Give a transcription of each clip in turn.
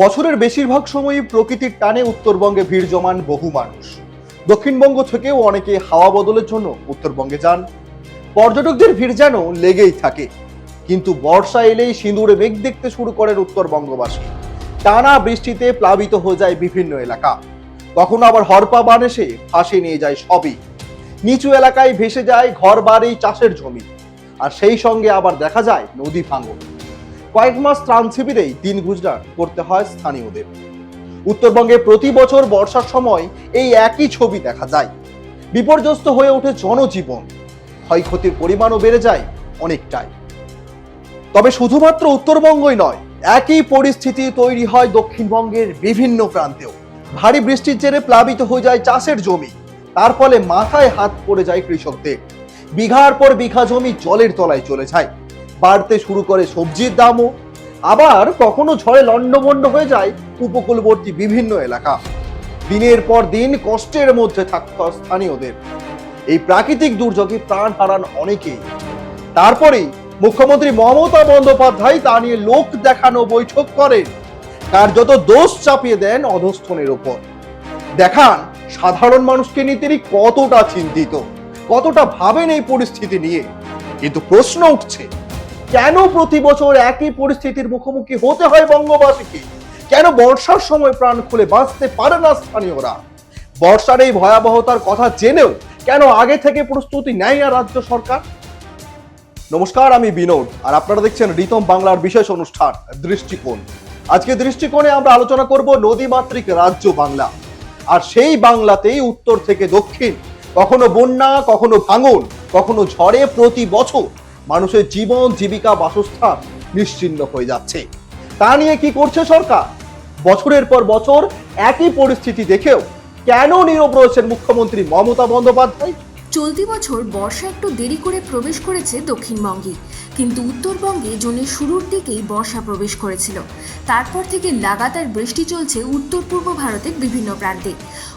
বছরের বেশিরভাগ সময়ই প্রকৃতির টানে উত্তরবঙ্গে ভিড় জমান বহু মানুষ। দক্ষিণবঙ্গ থেকেও অনেকে হাওয়া বদলের জন্য উত্তরবঙ্গে যান। পর্যটকদের ভিড় যেন লেগেই থাকে। কিন্তু বর্ষা এলেই সিঁদুরে মেঘ দেখতে শুরু করেন উত্তরবঙ্গবাসী। টানা বৃষ্টিতে প্লাবিত হয়ে যায় বিভিন্ন এলাকা। কখনো আবার হরপা বান এসে ফাঁসে নিয়ে যায় সবই। নিচু এলাকায় ভেসে যায় ঘর বাড়ি চাষের জমি। আর সেই সঙ্গে আবার দেখা যায় নদী ভাঙন। কয়েক মাস ত্রাণ শিবিরেই দিন গুজরাট করতে হয় স্থানীয়দের। উত্তরবঙ্গে প্রতি বছর বর্ষার সময় এই একই ছবি দেখা যায়। বিপর্যস্ত হয়ে ওঠে জনজীবন। ক্ষয়ক্ষতির পরিমাণও বেড়ে যায় অনেকটাই। তবে শুধুমাত্র উত্তরবঙ্গই নয়, একই পরিস্থিতি তৈরি হয় দক্ষিণবঙ্গের বিভিন্ন প্রান্তেও। ভারী বৃষ্টির জেরে প্লাবিত হয়ে যায় চাষের জমি। তার ফলে মাথায় হাত পড়ে যায় কৃষকদের। বিঘার পর বিঘা জমি জলের তলায় চলে যায়। বাড়তে শুরু করে সবজির দামও। আবার কখনো ঝড়ে লণ্ডভণ্ড হয়ে যায় উপকূলবর্তী বিভিন্ন এলাকা। দিনের পর দিন কষ্টের মধ্যে থাকত স্থানীয়দের। এই প্রাকৃতিক দুর্যোগে প্রাণ হারান অনেকেই। তারপরেই মুখ্যমন্ত্রী মমতা বন্দ্যোপাধ্যায় তা নিয়ে লোক দেখানো বৈঠক করেন। তার যত দোষ চাপিয়ে দেন অধস্থনের উপর দেখান, সাধারণ মানুষকে নিয়ে তিনি কতটা চিন্তিত, কতটা ভাবেন এই পরিস্থিতি নিয়ে। কিন্তু প্রশ্ন উঠছে কেন প্রতি বছর একই পরিস্থিতির মুখোমুখি হতে হয় বঙ্গবাসীকে? কেন বর্ষার সময় প্রাণ খুলে বাঁচতে পারে না স্থানীয়রা? বর্ষার এই ভয়াবহতার কথা জেনেও কেন আগে থেকে প্রস্তুতি নেয় না রাজ্য সরকার? নমস্কার, আমি বিনোদ, আর আপনারা দেখছেন রিতম বাংলার বিশেষ অনুষ্ঠান, দৃষ্টিকোণ। আজকে দৃষ্টিকোণে আমরা আলোচনা করব নদীমাতৃক রাজ্য বাংলা। আর সেই বাংলাতেই উত্তর থেকে দক্ষিণ। কখনো বন্যা, কখনো ভাঙন, কখনো ঝড়ে প্রতি বছর মানুষের জীবন, জীবিকা, বাসস্থান নিশ্চিন্ন হয়ে যাচ্ছে। তা নিয়ে কি করছে সরকার? বছরের পর বছর একই পরিস্থিতি দেখেও কেন নীরব রয়েছেন মুখ্যমন্ত্রী মমতা বন্দ্যোপাধ্যায়? চলতি বছর বর্ষা একটু দেরি করে প্রবেশ করেছে দক্ষিণবঙ্গে। কিন্তু উত্তরবঙ্গে জুনের শুরুর দিকেই বর্ষা প্রবেশ করেছিল। তারপর থেকে লাগাতার বৃষ্টি চলছে উত্তর পূর্ব ভারতের বিভিন্ন প্রান্তে।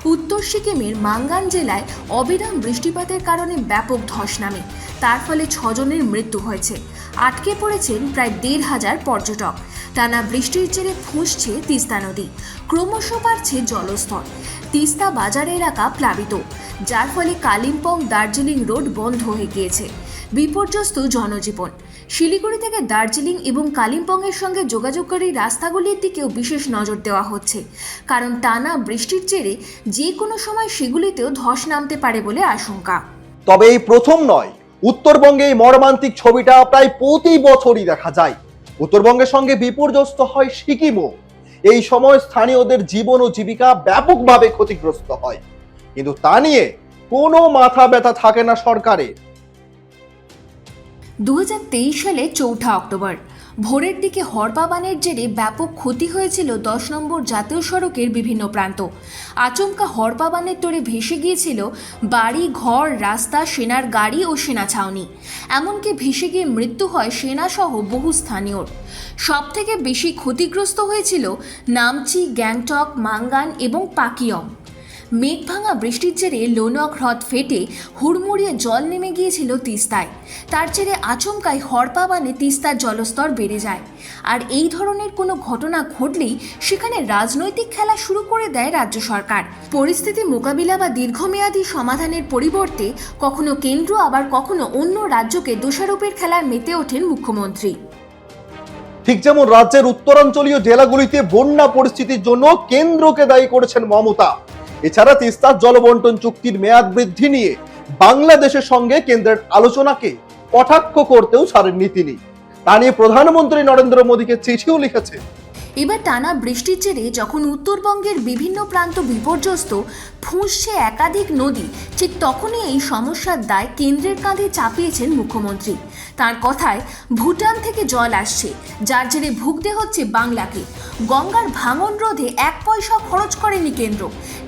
উত্তর সিকিমের মাঙ্গান জেলায় অবিরাম বৃষ্টিপাতের কারণে ব্যাপক ধস নামে। তার ফলে ছজনের মৃত্যু হয়েছে। আটকে পড়েছেন প্রায় দেড় হাজার পর্যটক। টানা বৃষ্টির জেরে ফুঁসছে তিস্তা নদী। ক্রমশ বাড়ছে জলস্তর। তিস্তা বাজার এলাকা প্লাবিত। যার ফলে কালিম্পং দার্জিলিং রোড বন্ধ হয়ে গিয়েছে। বিপর্যস্ত জনজীবন। শিলিগুড়ি থেকে দার্জিলিং এবং কালিম্পংয়ের সঙ্গে যোগাযোগকারী রাস্তাগুলির দিকেও বিশেষ নজর দেওয়া হচ্ছে। কারণ টানা বৃষ্টির জেরে যে কোনো সময় সেগুলিতেও ধস নামতে পারে বলে আশঙ্কা। তবে এই প্রথম নয়। উত্তরবঙ্গে এই মর্মান্তিক ছবিটা প্রায় প্রতি বছরই দেখা যায়। উত্তরবঙ্গের সঙ্গে বিপর্যস্ত হয় সিকিমও। এই সময় স্থানীয়দের জীবন ও জীবিকা ব্যাপকভাবে ক্ষতিগ্রস্ত হয়। কিন্তু তা নিয়ে কোনো মাথা ব্যথা থাকে না সরকারের। দুহাজার তেইশ সালে চৌঠা অক্টোবর ভোরের দিকে হরপাবানের জেরে ব্যাপক ক্ষতি হয়েছিল দশ নম্বর জাতীয় সড়কের বিভিন্ন প্রান্ত। আচমকা হরপাবানের তোরে ভেসে গিয়েছিল বাড়ি, ঘর, রাস্তা, সেনার গাড়ি ও সেনা ছাউনি। এমনকি ভেসে গিয়ে মৃত্যু হয় সেনাসহ বহু স্থানীয়র। সব থেকে বেশি ক্ষতিগ্রস্ত হয়েছিল নামচি, গ্যাংটক, মাঙ্গান এবং পাকিয়ং মেঘভাঙা বৃষ্টির জেরে লোনক হ্রদ ফেটে হুড়মুড়িয়ে জল নেমে গিয়েছিল তিস্তায়। তার জেরে হরপা হরপাবানে তিস্তার জলস্তর বেড়ে যায়। আর এই ধরনের কোনো ঘটনা ঘটলেই সেখানে রাজনৈতিক খেলা শুরু করে দেয় রাজ্য সরকার। পরিস্থিতি মোকাবিলা বা দীর্ঘমেয়াদী সমাধানের পরিবর্তে কখনো কেন্দ্র, আবার কখনো অন্য রাজ্যকে দোষারোপের খেলায় মেতে ওঠেন মুখ্যমন্ত্রী। ঠিক যেমন রাজ্যের উত্তরাঞ্চলীয় জেলাগুলিতে বন্যা পরিস্থিতির জন্য কেন্দ্রকে দায়ী করেছেন মমতা। এছাড়া তিস্তার জলবন্টন চুক্তির মেয়াদ বৃদ্ধি নিয়ে বাংলাদেশের সঙ্গে কেন্দ্রের আলোচনাকে কটাক্ষ করতেও ছাড়েননি তিনি। তা নিয়ে প্রধানমন্ত্রী নরেন্দ্র মোদীকে চিঠিও লিখেছে এবার টানা বৃষ্টির জেরে যখন উত্তরবঙ্গের বিভিন্ন প্রান্ত বিপর্যস্ত, ফুঁসছে একাধিক নদী, ঠিক তখনই এই সমস্যার দায় কেন্দ্রের কাঁধে চাপিয়েছেন মুখ্যমন্ত্রী। তার কথায় ভুটান থেকে জল আসছে, যার জেরে ভুগতে হচ্ছে বাংলাকে। গঙ্গার ভাঙন রোধে এক পয়সা খরচ করেনি কেন্দ্র।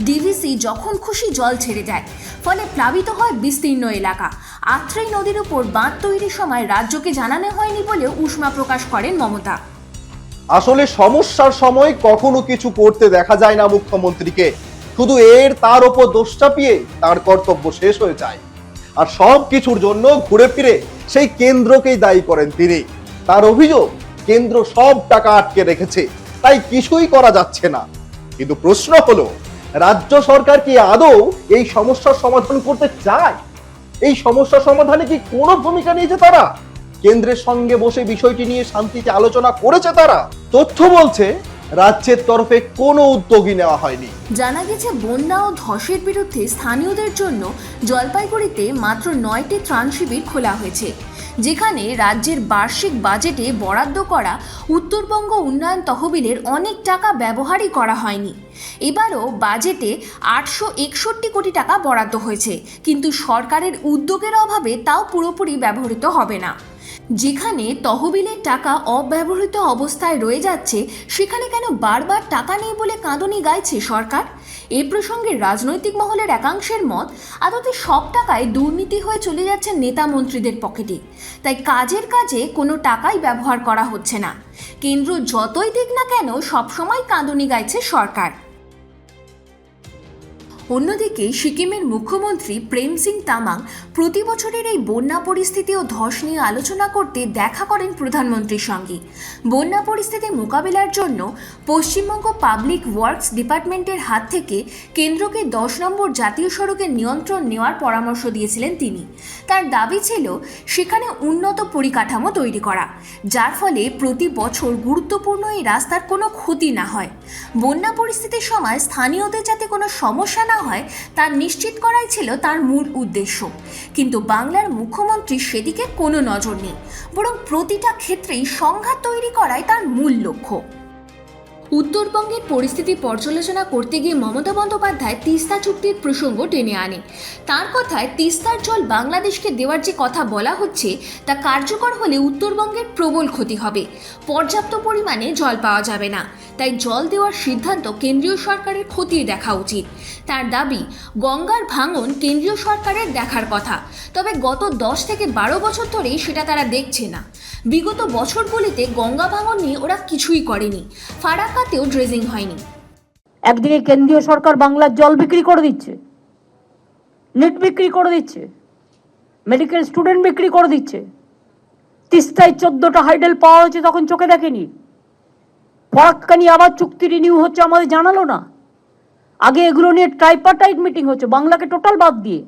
ডিভিসি যখন খুশি জল ছেড়ে দেয়, ফলে প্লাবিত হয় বিস্তীর্ণ এলাকা। আত্রেই নদীর উপর বাঁধ তৈরির সময় রাজ্যকে জানানো হয়নি বলেও উষ্মা প্রকাশ করেন মমতা। আসলে সমস্যার সময় কখনো কিছু করতে দেখা যায় না মুখ্যমন্ত্রীকে। শুধু এর তার ওপর দোষ চাপিয়ে তার কর্তব্য শেষ হয়ে যায়। আর সব কিছুর জন্য ঘুরে ফিরে সেই কেন্দ্রকেই দায়ী করেন তিনি। তার অভিযোগ, কেন্দ্র সব টাকা আটকে রেখেছে, তাই কিছুই করা যাচ্ছে না। কিন্তু প্রশ্ন হলো, রাজ্য সরকার কি আদৌ এই সমস্যার সমাধান করতে চায়? এই সমস্যা সমাধানে কি কোনো ভূমিকা নিয়েছে তারা? কেন্দ্রের সঙ্গে বসে বিষয়টি নিয়ে শান্তিতে আলোচনা করেছে তারা। তথ্য বলছে, রাজ্যের তরফে কোনো উদ্যোগই নেওয়া হয়নি। জানা গেছে, বন্যা ও ধসের বিরুদ্ধে স্থানীয়দের জন্য জলপাইগুড়িতে মাত্র নয়টি ত্রাণ শিবির খোলা হয়েছে, যেখানে রাজ্যের বার্ষিক বাজেটে বরাদ্দ করা উত্তরবঙ্গ উন্নয়ন তহবিলের অনেক টাকা ব্যবহারই করা হয়নি। এবারও বাজেটে আটশো একষট্টি কোটি টাকা বরাদ্দ হয়েছে, কিন্তু সরকারের উদ্যোগের অভাবে তাও পুরোপুরি ব্যবহৃত হবে না। যেখানে তহবিলের টাকা অব্যবহৃত অবস্থায় রয়ে যাচ্ছে, সেখানে কেন বারবার টাকা নেই বলে কাঁদনি গাইছে সরকার? এ প্রসঙ্গে রাজনৈতিক মহলের একাংশের মত, আদতে সব টাকায় দুর্নীতি হয়ে চলে যাচ্ছে নেতা মন্ত্রীদের পকেটে। তাই কাজের কাজে কোনো টাকাই ব্যবহার করা হচ্ছে না। কেন্দ্র যতই দিক না কেন, সবসময় কাঁদনি গাইছে সরকার। অন্যদিকে সিকিমের মুখ্যমন্ত্রী প্রেম সিং তামাং প্রতি বছরের এই বন্যা পরিস্থিতি ও ধস নিয়ে আলোচনা করতে দেখা করেন প্রধানমন্ত্রীর সঙ্গে। বন্যা পরিস্থিতি মোকাবিলার জন্য পশ্চিমবঙ্গ পাবলিক ওয়ার্কস ডিপার্টমেন্টের হাত থেকে কেন্দ্রকে দশ নম্বর জাতীয় সড়কের নিয়ন্ত্রণ নেওয়ার পরামর্শ দিয়েছিলেন তিনি। তার দাবি ছিল, সেখানে উন্নত পরিকাঠামো তৈরি করা, যার ফলে প্রতি বছর গুরুত্বপূর্ণ এই রাস্তার কোনো ক্ষতি না হয়। বন্যা পরিস্থিতির সময় স্থানীয়দের যাতে কোনো সমস্যা না হয়, তা নিশ্চিত করাই ছিল তার মূল উদ্দেশ্য। কিন্তু বাংলার মুখ্যমন্ত্রী সেদিকে কোনো নজর নেই, বরং প্রতিটা ক্ষেত্রেই সংঘাত তৈরি করাই তার মূল লক্ষ্য। উত্তরবঙ্গের পরিস্থিতি পর্যালোচনা করতে গিয়ে মমতা বন্দ্যোপাধ্যায় তিস্তা চুক্তির প্রসঙ্গ টেনে আনে। তার কথায় তিস্তার জল বাংলাদেশকে দেওয়ার যে কথা বলা হচ্ছে, তা কার্যকর হলে উত্তরবঙ্গের প্রবল ক্ষতি হবে। পর্যাপ্ত পরিমাণে জল পাওয়া যাবে না। তাই জল দেওয়ার সিদ্ধান্ত কেন্দ্রীয় সরকারের খতিয়ে দেখা উচিত। তার দাবি, গঙ্গার ভাঙন কেন্দ্রীয় সরকারের দেখার কথা। তবে গত দশ থেকে বারো বছর ধরেই সেটা তারা দেখছে না। বিগত বছরগুলিতে গঙ্গা ভাঙন নিয়ে ওরা কিছুই করেনি। ফারাক্কাতেও ড্রেজিং হয়নি। একদিকে কেন্দ্রীয় সরকার বাংলার জল বিক্রি করে দিচ্ছে নেট বিক্রি করে দিচ্ছে মেডিকেল স্টুডেন্ট বিক্রি করে দিচ্ছে। তিস্তায় চোদ্দোটা হাইডেল পাওয়া হয়েছে, তখন চোখে দেখেনি। ফরাক্কানি আবার চুক্তি রিনিউ হচ্ছে, আমাদের জানালো না। আগে এগুলো নিয়ে ট্রাইপার্টাইট মিটিং হচ্ছে, বাংলাকে টোটাল বাদ দিয়ে।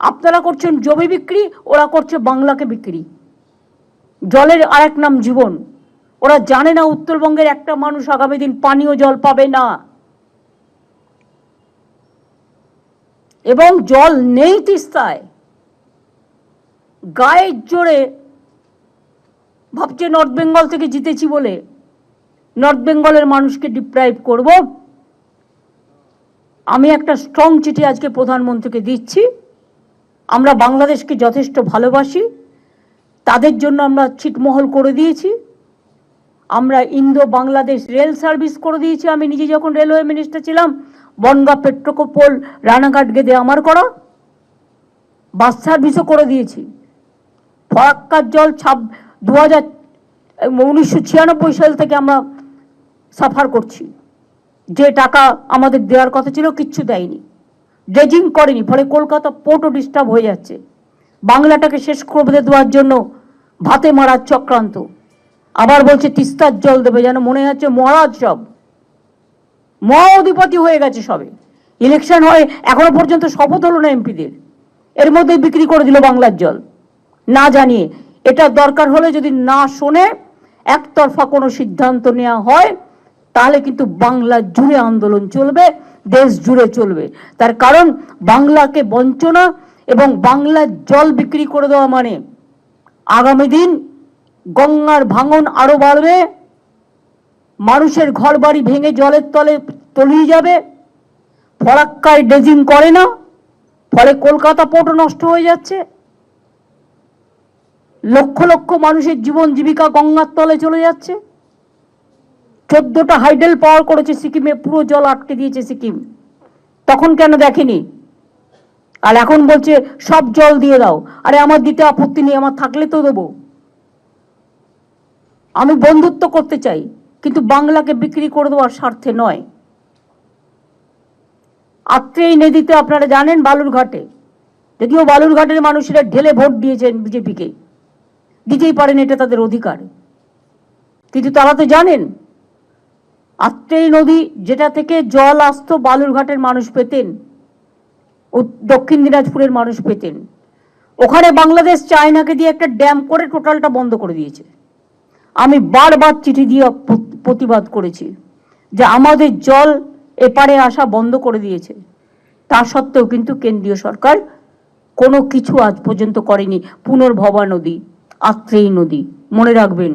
আপনারা করছেন জমি বিক্রি, ওরা করছে বাংলাকে বিক্রি। জলের আরেক নাম জীবন। ওরা জানে না উত্তরবঙ্গের একটা মানুষ আগামী দিন পানীয় জল পাবে না। এবং জল নেই তিস্তায়। গায়ের জোরে ভাবছে নর্থ বেঙ্গল থেকে জিতেছি বলে। নর্থ বেঙ্গলের মানুষকে ডিপ্রাইভ করব। আমি একটা স্ট্রং চিঠি আজকে প্রধানমন্ত্রীকে দিচ্ছি। আমরা বাংলাদেশকে যথেষ্ট ভালোবাসি। তাদের জন্য আমরা ছিটমহল করে দিয়েছি। আমরা ইন্দো বাংলাদেশ রেল সার্ভিস করে দিয়েছি। আমি নিজে যখন রেলওয়ে মিনিস্টার ছিলাম, বনগা পেট্রোকোপোল, রানাঘাট গেদে আমার করা, বাস সার্ভিসও করে দিয়েছি। ফরাক্কার জল ছাব দু হাজার উনিশশো ছিয়ানব্বই সাল থেকে আমরা সাফার করছি। যে টাকা আমাদের দেওয়ার কথা ছিল, কিচ্ছু দেয়নি। ড্রেজিং করেনি, ফলে কলকাতা পোর্টও ডিস্টার্ব হয়ে যাচ্ছে। বাংলাটাকে শেষ করে দেওয়ার জন্য ভাতে মারার চক্রান্ত। আবার বলছে, তিস্তার জল দেবে, যেন মনে হচ্ছে মহারাজ সব। মহা অধিপতি হয়ে গেছে সবে। ইলেকশন হয়, এখনও পর্যন্ত শপথ হলো না এমপিদের। এর মধ্যে বিক্রি করে দিল বাংলার জল। না জানিয়ে। এটা দরকার হলে যদি না শোনে, একতরফা কোনো সিদ্ধান্ত নেওয়া হয়, তাহলে কিন্তু বাংলা জুড়ে আন্দোলন চলবে, দেশ জুড়ে চলবে। তার কারণ, বাংলাকে বঞ্চনা এবং বাংলার জল বিক্রি করে দেওয়া মানে আগামী দিন গঙ্গার ভাঙন আরও বাড়বে, মানুষের ঘর বাড়ি ভেঙে জলের তলে তলিয়ে যাবে, ফরাক্কায় ড্রেজিং করে না, ফলে কলকাতা পোর্টও নষ্ট হয়ে যাচ্ছে। লক্ষ লক্ষ মানুষের জীবন জীবিকা গঙ্গার তলে চলে যাচ্ছে। চোদ্দটা হাইডেল পাওয়ার করেছে সিকিমে, পুরো জল আটকে দিয়েছে সিকিম। তখন কেন দেখেনি? আর এখন বলছে, সব জল দিয়ে দাও। আরে আমার দিতে আপত্তি নেই, আমার থাকলে তো দেবো। আমি বন্ধুত্ব করতে চাই, কিন্তু বাংলাকে বিক্রি করে দেওয়ার স্বার্থে নয়। আত্রেই নদীতে আপনারা জানেন বালুরঘাটে, যদিও বালুরঘাটের মানুষেরা ঢেলে ভোট দিয়েছেন বিজেপিকে, দিতেই পারেন এটা তাদের অধিকার। কিন্তু তারা তো জানেন আত্রেই নদী যেটা থেকে জল আসতো বালুরঘাটের মানুষ পেতেন উ- দক্ষিণ দিনাজপুরের মানুষ পেতেন। ওখানে বাংলাদেশ চায়নাকে দিয়ে একটা ড্যাম করে টোটালটা বন্ধ করে দিয়েছে। আমি বারবার চিঠি দিয়ে প্রতিবাদ করেছি যে আমাদের জল এপারে আসা বন্ধ করে দিয়েছে। তা সত্ত্বেও কিন্তু কেন্দ্রীয় সরকার কোনো কিছু আজ পর্যন্ত করেনি। পুনর্ভবা নদী, আত্রেয়ী নদী, মনে রাখবেন।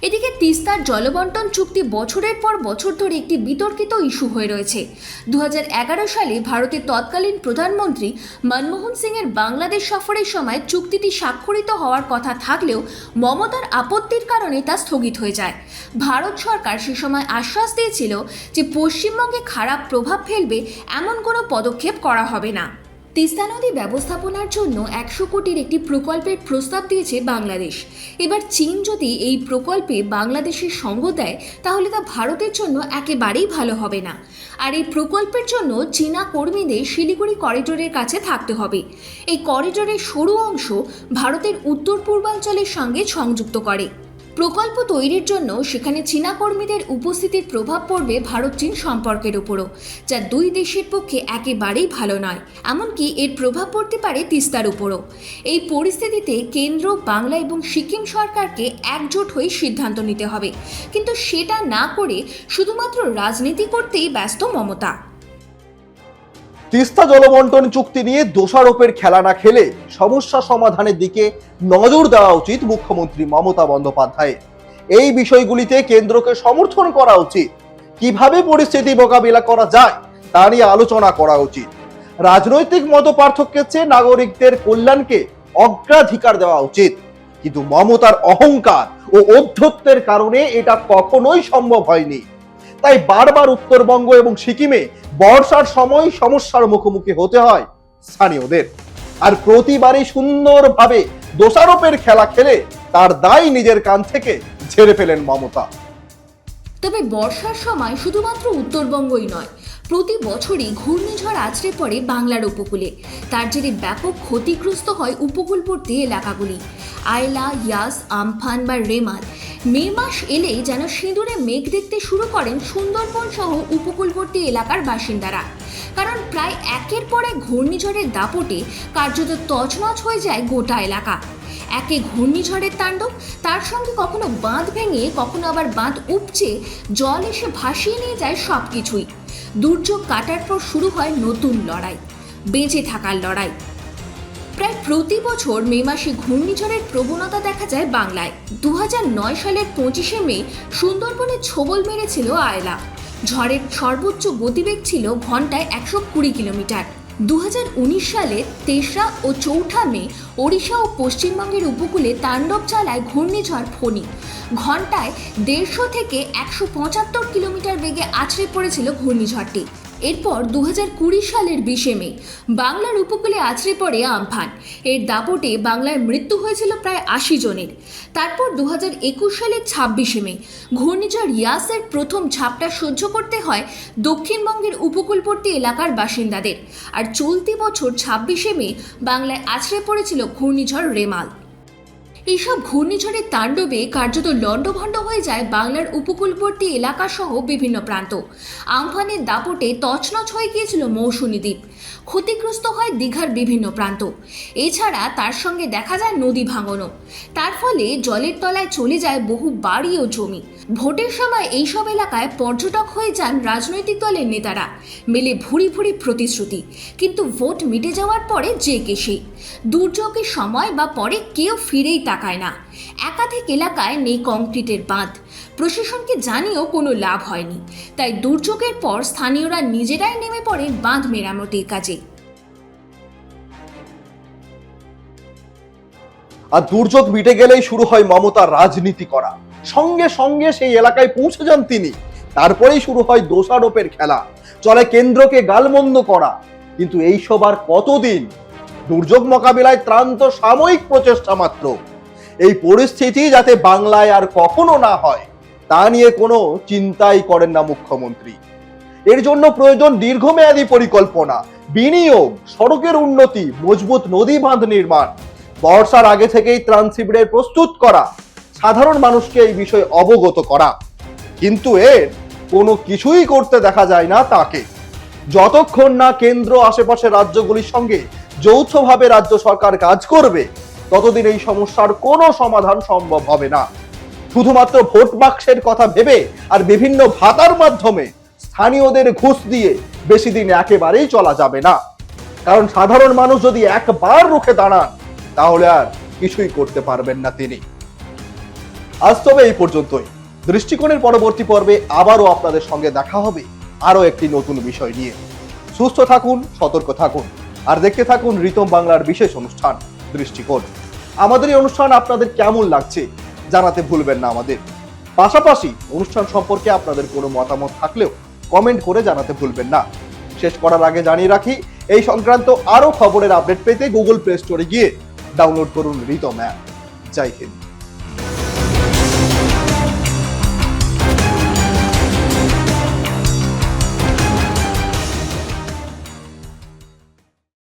এদিকে তিস্তার জলবন্টন চুক্তি বছরের পর বছর ধরে একটি বিতর্কিত ইস্যু হয়ে রয়েছে। দু হাজার এগারো সালে ভারতের তৎকালীন প্রধানমন্ত্রী মনমোহন সিংয়ের বাংলাদেশ সফরের সময় চুক্তিটি স্বাক্ষরিত হওয়ার কথা থাকলেও মমতার আপত্তির কারণে তা স্থগিত হয়ে যায়। ভারত সরকার সে সময় আশ্বাস দিয়েছিল যে পশ্চিমবঙ্গে খারাপ প্রভাব ফেলবে এমন কোনো পদক্ষেপ করা হবে না। তিস্তা নদী ব্যবস্থাপনার জন্য একশো কোটির একটি প্রকল্পের প্রস্তাব দিয়েছে বাংলাদেশ। এবার চীন যদি এই প্রকল্পে বাংলাদেশের সঙ্গ দেয়, তাহলে তা ভারতের জন্য একেবারেই ভালো হবে না। আর এই প্রকল্পের জন্য চীনা কর্মীদের শিলিগুড়ি করিডোরের কাছে থাকতে হবে। এই করিডোরের সরু অংশ ভারতের উত্তর পূর্বাঞ্চলের সঙ্গে সংযুক্ত করে। প্রকল্প তৈরির জন্য সেখানে চীনা কর্মীদের উপস্থিতির প্রভাব পড়বে ভারত চীন সম্পর্কের উপরও, যা দুই দেশের পক্ষে একেবারেই ভালো নয়, এমনকি এর প্রভাব পড়তে পারে তিস্তার উপরও। এই পরিস্থিতিতে কেন্দ্র, বাংলা এবং সিকিম সরকারকে একজোট হয়ে সিদ্ধান্ত নিতে হবে। কিন্তু সেটা না করে শুধুমাত্র রাজনীতি করতেই ব্যস্ত মমতা। তিস্তা জলবন্টন চুক্তি নিয়ে দোষারোপের খেলা না খেলে সমস্যা সমাধানের দিকে নজর দেওয়া উচিত মুখ্যমন্ত্রী মমতা বন্দ্যোপাধ্যায়ের। এই বিষয়গুলিতে কেন্দ্রকে সমর্থন করা উচিত। কীভাবে পরিস্থিতি মোকাবিলা করা যায় তা নিয়ে আলোচনা করা উচিত। রাজনৈতিক মত পার্থক্যের চেয়ে নাগরিকদের কল্যাণকে অগ্রাধিকার দেওয়া উচিত। কিন্তু মমতার অহংকার ও অধ্যত্বের কারণে এটা কখনোই সম্ভব হয়নি। তাই বারবার উত্তরবঙ্গ এবং সিকিমে বর্ষার সময় সমস্যার মুখোমুখি হতে হয় স্থানীয়দের। আর প্রতিবারই সুন্দরভাবে দোষারোপের খেলা খেলে তার দায় নিজের কান থেকে ঝেড়ে ফেলেন মমতা। তবে বর্ষার সময় শুধুমাত্র উত্তরবঙ্গই নয় প্রতি বছরই ঘূর্ণিঝড় আছড়ে পড়ে বাংলার উপকূলে। তার জেরে ব্যাপক ক্ষতিগ্রস্ত হয় উপকূলবর্তী এলাকাগুলি। আয়লা ইয়াস, আমফান বা রেমাল। মে মাস এলেই যেন সিঁদুরে মেঘ দেখতে শুরু করেন সুন্দরবন সহ উপকূলবর্তী এলাকার বাসিন্দারা। কারণ প্রায় একের পর এক ঘূর্ণিঝড়ের দাপটে কার্যত তছনছ হয়ে যায় গোটা এলাকা। একে ঘূর্ণিঝড়ের তাণ্ডব, তার সঙ্গে কখনো বাঁধ ভেঙে, কখনো আবার বাঁধ উপচে, জল এসে ভাসিয়ে নিয়ে যায় সব কিছুই দুর্যোগ কাটার পর শুরু হয় নতুন লড়াই, বেঁচে থাকার লড়াই। প্রায় প্রতি বছর মে মাসে ঘূর্ণিঝড়ের প্রবণতা দেখা যায় বাংলায়। দু সালের পঁচিশে মে সুন্দরবনে ছোবল মেরেছিল আয়লা। ঝড়ের সর্বোচ্চ গতিবেগ ছিল ঘন্টায় একশো কুড়ি কিলোমিটার। দু হাজার উনিশ সালে তেসরা ও চৌঠা মে ওড়িশা ও পশ্চিমবঙ্গের উপকূলে তাণ্ডব চালায় ঘূর্ণিঝড় ফণি। ঘন্টায় দেড়শো থেকে একশো পঁচাত্তর কিলোমিটার বেগে আছড়ে পড়েছিল ঘূর্ণিঝড়টি। এরপর দু সালের বিশে মে, বাংলার উপকূলে আছড়ে পড়ে আমফান। এর দাপটে বাংলার মৃত্যু হয়েছিল প্রায় আশি জনের। তারপর দু হাজার একুশ সালের ছাব্বিশে মে, ঘূর্ণিঝড় ইয়াসের প্রথম ঝাপটা সহ্য করতে হয় দক্ষিণবঙ্গের উপকূলবর্তী এলাকার বাসিন্দাদের। আর চলতি বছর ছাব্বিশে মে, বাংলায় আছড়ে পড়েছিল ঘূর্ণিঝড় রেমাল। এইসব ঘূর্ণিঝড়ের তাণ্ডবে কার্যত লণ্ডভণ্ড হয়ে যায় বাংলার উপকূলবর্তী এলাকা সহ বিভিন্ন প্রান্ত। আমফানের দাপটে তছনছ হয়ে গিয়েছিল মৌসুমী দ্বীপ। ক্ষতিগ্রস্ত হয় দীঘার বিভিন্ন প্রান্ত। এছাড়া তার সঙ্গে দেখা যায় নদী ভাঙনও। তার ফলে জলের তলায় চলে যায় বহু বাড়ি ও জমি। ভোটের সময় এইসব এলাকায় পর্যটক হয়ে যান রাজনৈতিক দলের নেতারা। মেলে ভুরি ভুরি প্রতিশ্রুতি। কিন্তু ভোট মিটে যাওয়ার পরে যে কে সেই। দুর্যোগের সময় বা পরে কেউ ফিরেই তাকায় না। একাধিক এলাকায় নেই কংক্রিটের বাঁধ। প্রশাসনকে জানিয়েও কোনো লাভ হয়নি। তাই দুর্যোগের পর স্থানীয়রা নিজেরাই নেমে পড়েন বাঁধ মেরামতির কাজে। আর দুর্যোগ মিটে গেলেই শুরু হয় মমতার রাজনীতি করা। সঙ্গে সঙ্গে সেই এলাকায় পৌঁছে যান তিনি। তারপরেই শুরু হয় দোষারোপের খেলা। চলে কেন্দ্রকে গালমন্দ করা। কিন্তু এইসব আর কতদিন? দুর্যোগ মোকাবিলায় ত্রান্ত সাময়িক প্রচেষ্টা মাত্র। এই পরিস্থিতি যাতে বাংলায় আর কখনো না হয়, তা নিয়ে কোনো চিন্তাই করেন না মুখ্যমন্ত্রী। এর জন্য প্রয়োজন দীর্ঘমেয়াদী পরিকল্পনা, বিনিয়োগ, সড়কের উন্নতি, মজবুত নদী বাঁধ নির্মাণ। বর্ষার আগে থেকেই ত্রাণ শিবিরের প্রস্তুত করা, সাধারণ মানুষকে এই বিষয়ে অবগত করা। কিন্তু এর কোনো কিছুই করতে দেখা যায় না তাকে। যতক্ষণ না কেন্দ্র আশেপাশের রাজ্যগুলির সঙ্গে যৌথভাবে রাজ্য সরকার কাজ করবে ততদিন এই সমস্যার কোনো সমাধান সম্ভব হবে না। শুধুমাত্র ভোট বাক্সের কথা ভেবে আর বিভিন্ন ভাতার মাধ্যমে স্থানীয়দের ঘুষ দিয়ে বেশি দিন একেবারেই চলা যাবে না। কারণ সাধারণ মানুষ যদি একবার রুখে দাঁড়ান, তাহলে আর কিছুই করতে পারবেন না তিনি। আজ তবে এই পর্যন্তই। দৃষ্টিকোণের পরবর্তী পর্বে আবারও আপনাদের সঙ্গে দেখা হবে আরও একটি নতুন বিষয় নিয়ে। সুস্থ থাকুন, সতর্ক থাকুন, আর দেখতে থাকুন রিতম বাংলার বিশেষ অনুষ্ঠান, দৃষ্টিকোণ। আমাদের এই অনুষ্ঠান আপনাদের কেমন লাগছে জানাতে ভুলবেন না আমাদের। পাশাপাশি অনুষ্ঠান সম্পর্কে আপনাদের কোনো মতামত থাকলেও কমেন্ট করে জানাতে ভুলবেন না। শেষ করার আগে জানিয়ে রাখি, এই সংক্রান্ত আরও খবরের আপডেট পেতে গুগল প্লে স্টোরে গিয়ে ডাউনলোড করুন রিতম অ্যাপ জয় হিন্দ।